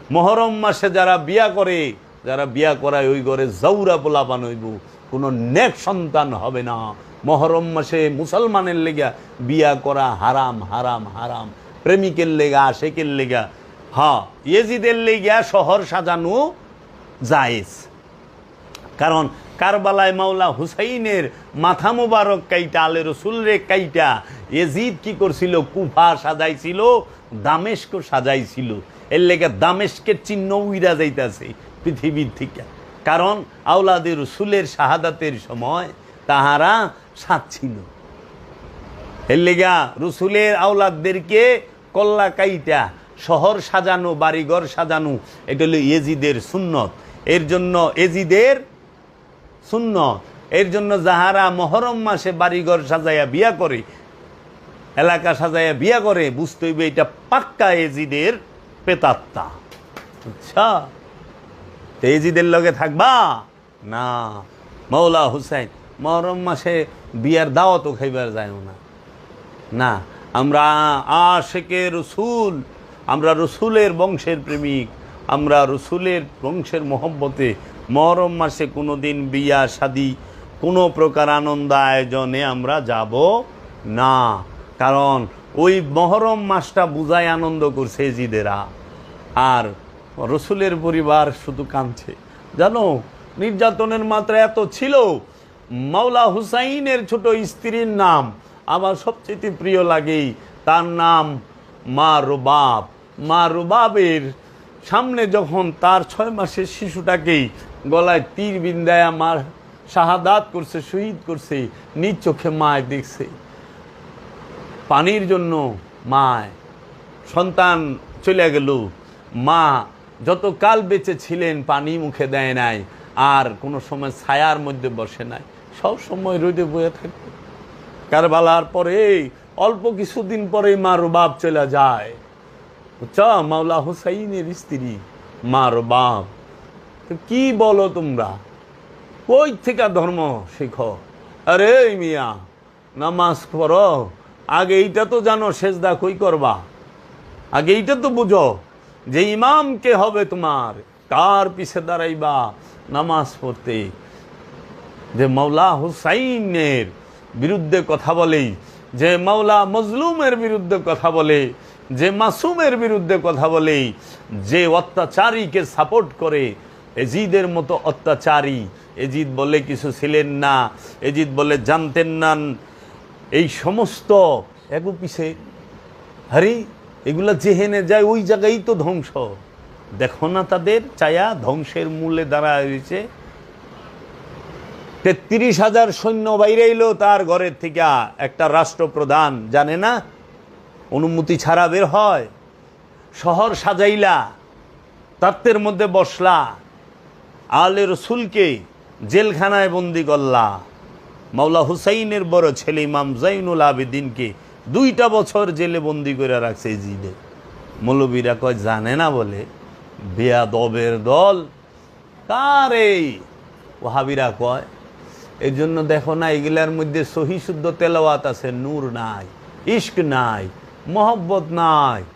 মহরম মাসে যারা বিয়া করে, যারা বিয়া করায় ওই ঘরে জৌরা পোলাপান হইব কোনো নেক সন্তান হবে না। মহরম মাসে মুসলমানের লেগা বিয়া করা হারাম হারাম হারাম। প্রেমিকের লেগা, আশেকের লেগা। হ্যাঁ ইয়েজিদের লেগা শহর সাজানো জায়েজ। কারণ কারবালায় মাওলা হুসাইনের মাথা মুবারক কাইটা, আলে রসুল রে কাইটা। এজিদ কি করছিল? কুফা সাজাইছিল, দামেস্ক সাজাইছিল। এর লেগে দামেস্কের চিহ্ন উইরা যাইতাছে পৃথিবীর থেকে। কারণ আওলাদে রসুলের শাহাদাতের সময় তাহারা সাচ্ছিল এর লেগা রসুলের আওলাদদেরকে কল্লা কাইটা, শহর সাজানো, বাড়িঘর সাজানো, এটা হলো এজিদের সুন্নত। এর জন্য এজিদের শূন্য এর জন্য যাহারা মহরম মাসে বাড়িঘর সাজাইয়া বিয়া করে, এলাকা সাজাইয়া বিয়া করে, বুঝতে হইবে এটা পাক্কা এজিদের পেতাত্তা আচ্ছা তো এজিদের লগে থাকবা? না। মৌলা হুসাইন, মহরম মাসে বিয়ার দাওয়াতও খাইবার যায় না। না, আমরা আশেকে রসুল, আমরা রসুলের বংশের প্রেমিক। আমরা রসুলের বংশের মহব্বতে মহরম মাসে কোনো দিন বিয়া শাদি, কোনো প্রকার আনন্দ আয়োজনে আমরা যাব না। কারণ ওই মহরম মাসটা বুঝায় আনন্দ করছে জিদেরা আর রসুলের পরিবার শুধু কাঁদছে। জানো, নির্যাতনের মাত্রা এত ছিল, মাওলা হুসাইনের ছোট স্ত্রীর নাম আমার সবচেয়ে প্রিয় লাগেই তার নাম মা রুবাব। মা রুবাবের সামনে যখন তার ছয় মাসের শিশুটাকেই গলায় তীর বিন্দায় আমার শাহাদাত করছে, শহীদ করছে, নিজ চোখে মায় দেখছে। পানির জন্য মায়, সন্তান চলে গেল। মা যত কাল বেঁচে ছিলেন পানি মুখে দেয় নাই, আর কোনো সময় ছায়ার মধ্যে বসে নাই। সব সময় রোদে বয়ে থাকে। কারবালার পরে, অল্প কিছুদিন পরেই মা রুবাব চলে যায়। বুঝছ? মাওলা হুসাইনের স্ত্রী, মার বাপ। কি বলো তোমরা? কই থেকে ধর্ম শিখো? আরে মিয়া, নামাজ পড়ো। আগে এইটা তো জানো, সেজদা কই করবা? আগে এইটা তো বুঝো যে ইমাম কে হবে তোমার? কার পিছে দাঁড়াইবা নামাজ পড়তে? যে মাওলা হুসাইনের বিরুদ্ধে কথা বলে, যে মাওলা মজলুমের বিরুদ্ধে কথা বলে যে মাসুমের বিরুদ্ধে কথা বলে যে অত্যাচারীকে সাপোর্ট করে, এজিদের মতো অত্যাচারী, এজিদ বলে কিছু ছিলেন না, এজিদ বলে জানতেন না, এই সমস্ত এগো পিছে আরে এগুলা যেহেনে যায়, ওই জায়গায় তো ধ্বংস। দেখো না তাদের চায়া ধ্বংসের মূলে দাঁড়ায় রয়েছে। তেত্রিশ হাজার সৈন্য বাইরে এলো তার ঘরের থেকে, একটা রাষ্ট্রপ্রধান, জানে না? অনুমতি ছাড়া বের হয়। শহর সাজাইলা, তাত্ত্বের মধ্যে বসলা, আলে রসুলকে জেলখানায় বন্দি করলা। মাওলা হুসাইনের বড় ছেলে ইমাম জাইনুল আবেদিনকে দুইটা বছর জেলে বন্দি করে রাখছে জিদে। মৌলবীরা কয়, জানে না বলে বেয়া দবের দল, কার? এই ওহাবিরা কয় এর জন্য দেখো না, এগুলার মধ্যে সহি শুদ্ধ তেলাওয়াত আছে, নূর নাই, ইশক নাই মহব্বত নাই।